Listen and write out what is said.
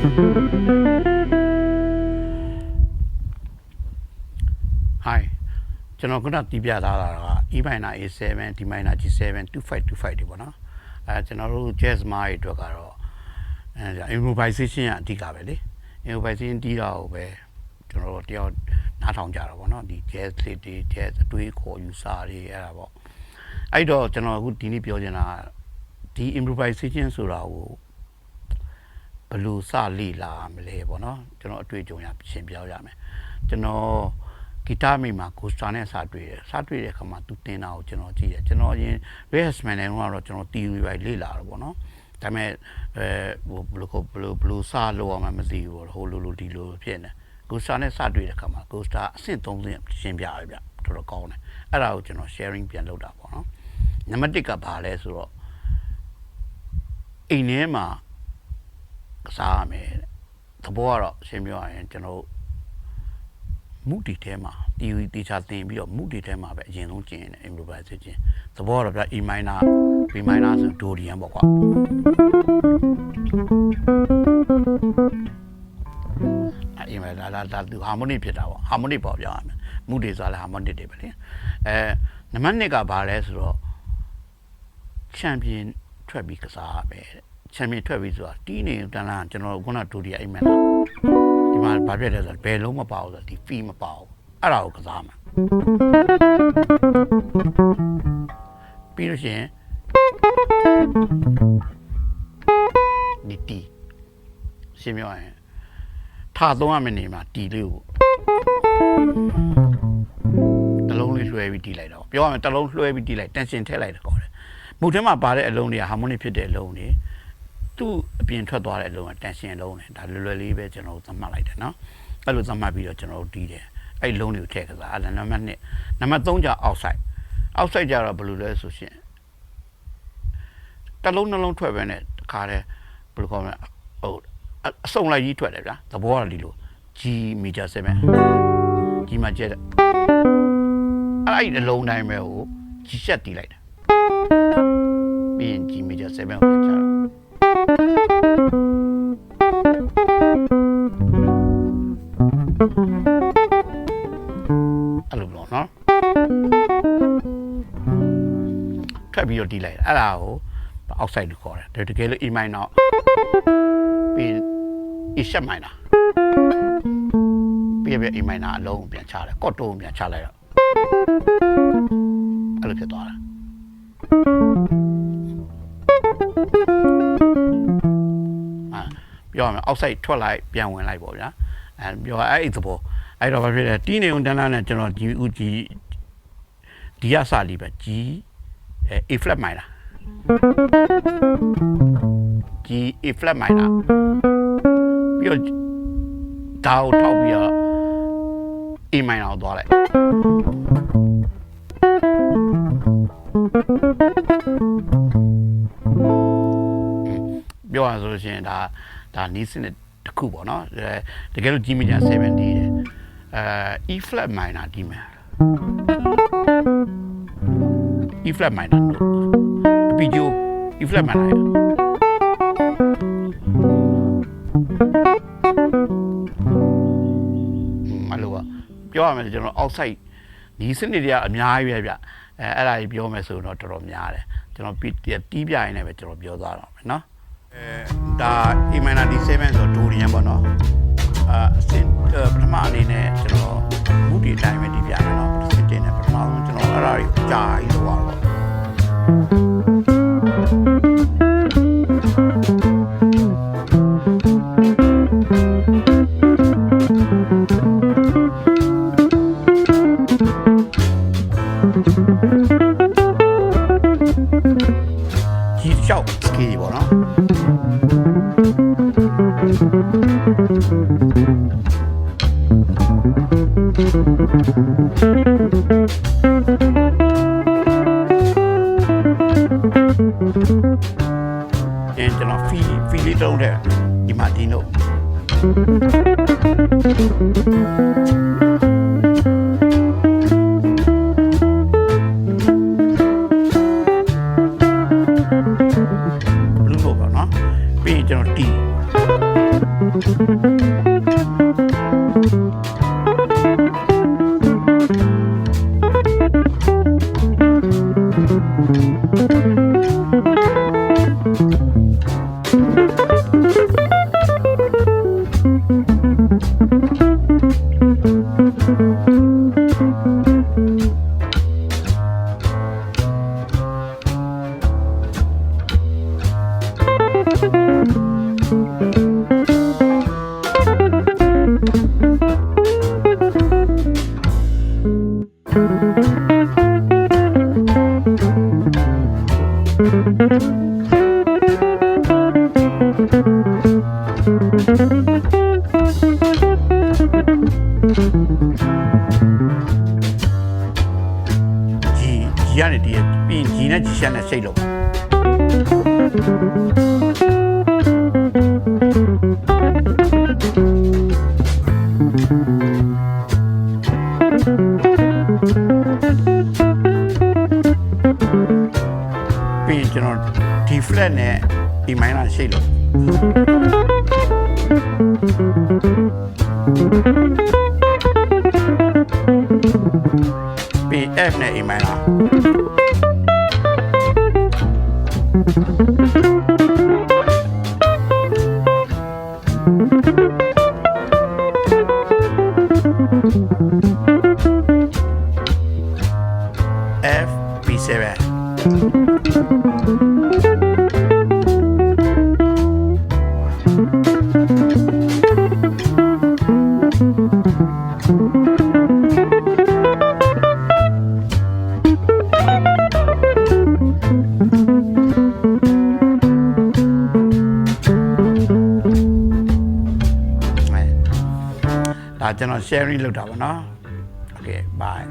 ဟိုင်ကျွန်တော်ခုနတီးပြထားတာက E minor A7 D minor G7 2525တွေပေါ့နော်အဲကျွန်တော်တို့ jazz မားတွေအတွက်ကတော့အဲ improvisation ကအဓိကပဲလေ improvisation တီးတာကိုပဲကျွန်တော်တို့တယောက်နားထောင်ကြတာပေါ့နော်ဒီ jazz လေးတွေ jazz အတွေးခေါ်ယူဆတွေအဲ့ဒါပေါ့အဲ့တော့ကျွန်တော်အခုဒီနေ့ပြောချင်တာကဒီ improvisation ဆိုတာကို ဘယ်လိုစလေ့လာမလဲပေါ့နော်ကျွန်တော်အတွေ့အကြုံရရှင်းပြရမယ်ကျွန်တော်ဂီတမိမှာကိုစတာနဲ့စတွေ့တယ်စတွေ့တဲ့အခါမှာသူတင်တာကိုကျွန်တော်ကြည့်တယ်ကျွန်တော်အရင် rehearsal နဲ့တော့ကျွန်တော် theory ပဲလေ့လာတော့ပေါ့နော်ဒါပေမဲ့အဲဟိုဘယ်လိုကိုဘယ်လိုဘယ်လိုစလို့အောင်မသိဘူးပေါ့ဟိုလိုလိုဒီလိုဖြစ်နေကိုစတာနဲ့စတွေ့တဲ့အခါမှာကိုစတာအဆင့်3ဆင့်ရှင်းပြရပြတော်တော်ကောင်းတယ်အဲ့ဒါကိုကျွန်တော် sharing ပြန်လုပ်တာပေါ့နော်နံပါတ်1ကဘာလဲဆိုတော့အိမ်ထဲမှာ ကစားရမယ်တဲ့သဘောကတော့ရှင်းပြရရင်ကျွန်တော်တို့မုတီထဲမှာတီယူတီချာတင်ပြီးတော့မုတီထဲမှာပဲအရင်ဆုံးကျင်နေ improvisation သဘောကတော့ဗျ E minor B minor ဆိုဒိုရီယန်ပေါ့ကွာအဲ E minor ဒါဒါဒါသူ harmonic ဖြစ်တာပေါ့ harmonic ပေါ့ပြောရမယ်မုတီဆိုတာလည်း harmonic တွေပဲလေအဲနံပါတ်1ကဘာလဲဆိုတော့ champion ထွက်ပြီးကစားရမယ်တဲ့ champion ထွက်ပြီးဆိုတာတီးနေတန်းလားကျွန်တော်ခုနဒိုရီအိမ်မယ်လားဒီမှာဘာဖြစ်လဲဆိုတော့ဘယ်လုံးမပါဘူးဆိုတော့ဒီ fee မပါဘူးအဲ့ဒါကိုကစားမှာပြီးလို့ရှိရင်ဒီတီရှင်းပြရရင်ထားသုံးရမယ့်နေမှာတီလေးကိုတလုံးလေးလွှဲပြီးတီးလိုက်တော့ပြောရမယ်တလုံးလွှဲပြီးတီးလိုက် tension ထည့်လိုက်တော့ခေါ်တယ်မုတ်ထဲမှာပါတဲ့အလုံးတွေက harmonic ဖြစ်တဲ့အလုံးတွေ သူ့အပြင်ထွက်သွားတဲ့အလုံးကတန်ရှင်လုံးတယ်ဒါလွယ်လွယ်လေးပဲကျွန်တော်တို့သတ်မှတ်လိုက်တယ်နော်အဲ့လိုသတ်မှတ်ပြီးတော့ကျွန်တော်တို့တီးတယ်အဲ့လုံးတွေကိုထည့်ကစားအဲ့ဒါနံပါတ်1နံပါတ်3ကျ outside outside ကျတော့ဘယ်လိုလဲဆိုရှင်တစ်လုံးနှလုံးထွက်ပဲနဲ့တခါတည်းဘယ်လိုခေါ်မလဲဟိုအစုံလိုက်ကြီးထွက်တယ်ဗျာသဘောကဒီလို G major 7 G မှာကျက်တယ်အဲ့ဒီအလုံးတိုင်းပဲဟို G ရှက်တီးလိုက်တယ်ပြီးရင် G major 7ကိုပြန်ချတာ အဲ့လိုပေါ့နော်ထွက်ပြီးတော့တီးလိုက်တာအဲ့ဒါကို outside လို့ခေါ်တယ်ဒါတကယ်လို့ E minor ပြီး E sharp minor ပြီးပြ E minor အလုံးကိုပြန်ချတယ်ကော့တိုးကိုပြန်ချလိုက်တော့အဲ့လိုဖြစ်သွားတာ ပြောရမယ် outside ထွက်လိုက်ပြန်ဝင်လိုက်ပေါ့ဗျာအဲပြောရအဲ့ဒီသဘောအဲ့တော့ဘာဖြစ်လဲတီးနေုံတန်းတန်းနဲ့ကျွန်တော်ဒီဦးကြီးဒီရစလီပဲ G အဲ A flat minor G A flat minor ပြီးတော့ဒါကိုထောက်ပြီးတော့ A minor ကိုသွားလိုက်ပြောရဆိုလို့ရှိရင်ဒါ ဒါနီးစနစ်တစ်ခုပေါ့နော်အဲတကယ်လို့ G major 7တီးတယ်အဲ E flat minor တီးမယ် E flat minor အပီဂျို E flat minor ရမလို့ကပြောရမယ်ဆိုကျွန်တော် outside ဒီစနစ်တွေကအများကြီးပဲဗျအဲအဲ့ဒါကြီးပြောမယ်ဆိုတော့တော်တော်များတယ်ကျွန်တော်ပြီးတီးပြရင်လည်းပဲကျွန်တော်ပြောသွားတော့မယ်နော် အဲဒါ E minor D7 ဆိုဒိုရီယန်ပေါ့နော်အာအစင်ပထမအနေနဲ့ကျွန်တော်မူတီတိုင်းပဲတီးပြမယ်နော်စစ်တင်နဲ့ပထမဆုံးကျွန်တော်အဲ့ဒါကြီးကြာကြီးလို့ပါတော့ ကျွန်တော်ဖီဖီလေးတုံးတဲ့ဒီမှာဒီနို့ ဂျီ ကနေဒီပြီးရင်ဂျီနဲ့ဂျီရှက်နဲ့စိတ်လို့ပြီးရင်ကျွန်တော်ဒီ flat နဲ့ဒီ minor ရှိတ်လို့ ပြီး F နဲ့ A minor F B7 အဲ ကျွန်တော် sharing လုပ်တာပါနော် okay bye